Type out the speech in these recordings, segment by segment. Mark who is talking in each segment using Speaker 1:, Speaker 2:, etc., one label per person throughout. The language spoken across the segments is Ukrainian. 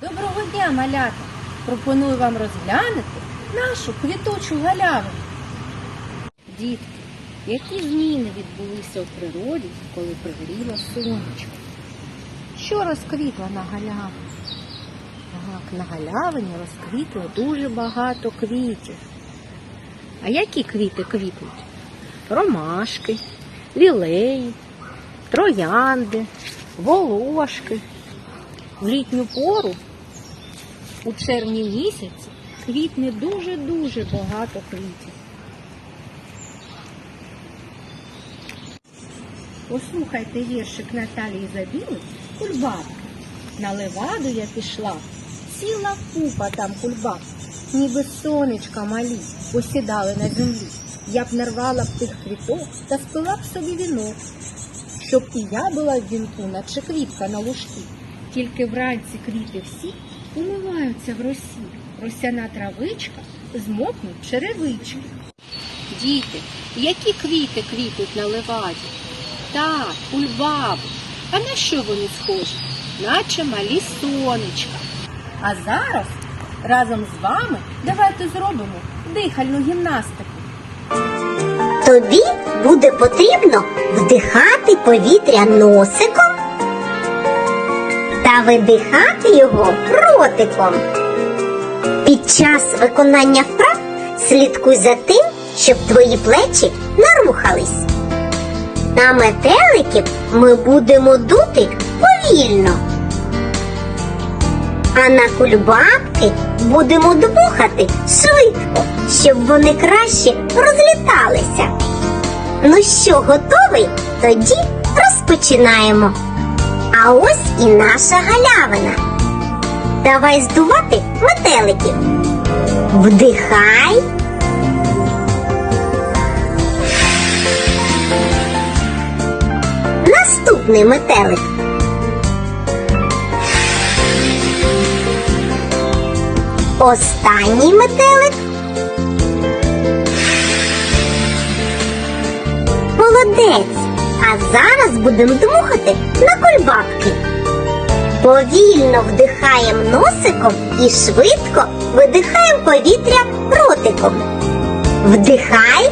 Speaker 1: Доброго дня, малята! Пропоную вам розглянути нашу квіточу галявину. Дітки, які зміни відбулися у природі, коли пригріло сонечко? Що розквітло на галявині? Так, на галявині розквітло дуже багато квітів. А які квіти квітнуть? Ромашки, лілеї, троянди, волошки. В літню пору у червні місяці квітне дуже-дуже багато квітів. Послухайте віршик Наталії Забіли кульбабки. На леваду я пішла, ціла купа там кульбаб, ніби сонечка малі посідали на землі. Я б нарвала б тих квіток та спила б собі вінок, щоб і я була в вінку, наче квітка на лужку. Тільки вранці квіти всі умиваються в росі. Росяна травичка змокнуть черевички. Діти, які квіти квітнуть на леваді? Так, кульбаби. А на що вони схожі? Наче малі сонечка. А зараз разом з вами давайте зробимо дихальну гімнастику.
Speaker 2: Тобі буде потрібно вдихати повітря носиком та видихати його ротиком. Під час виконання вправ слідкуй за тим, щоб твої плечі не рухались. На метеликів ми будемо дути повільно. А на кульбабки будемо дмухати швидко, щоб вони краще розліталися. Ну що, готовий? Тоді розпочинаємо. А ось і наша галявина. Давай здувати метеликів. Вдихай. Наступний метелик. Останній метелик. Молодець. А зараз будемо дмухати на кульбабки. Повільно вдихаємо носиком і швидко видихаємо повітря ротиком. Вдихай.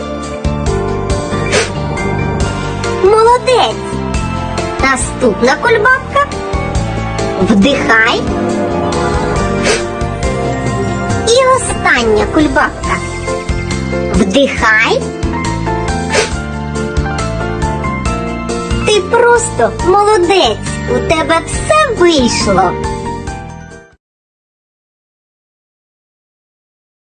Speaker 2: Молодець. Наступна кульбабка. Вдихай. І остання кульбабка. Вдихай. Просто молодець. У тебе все вийшло.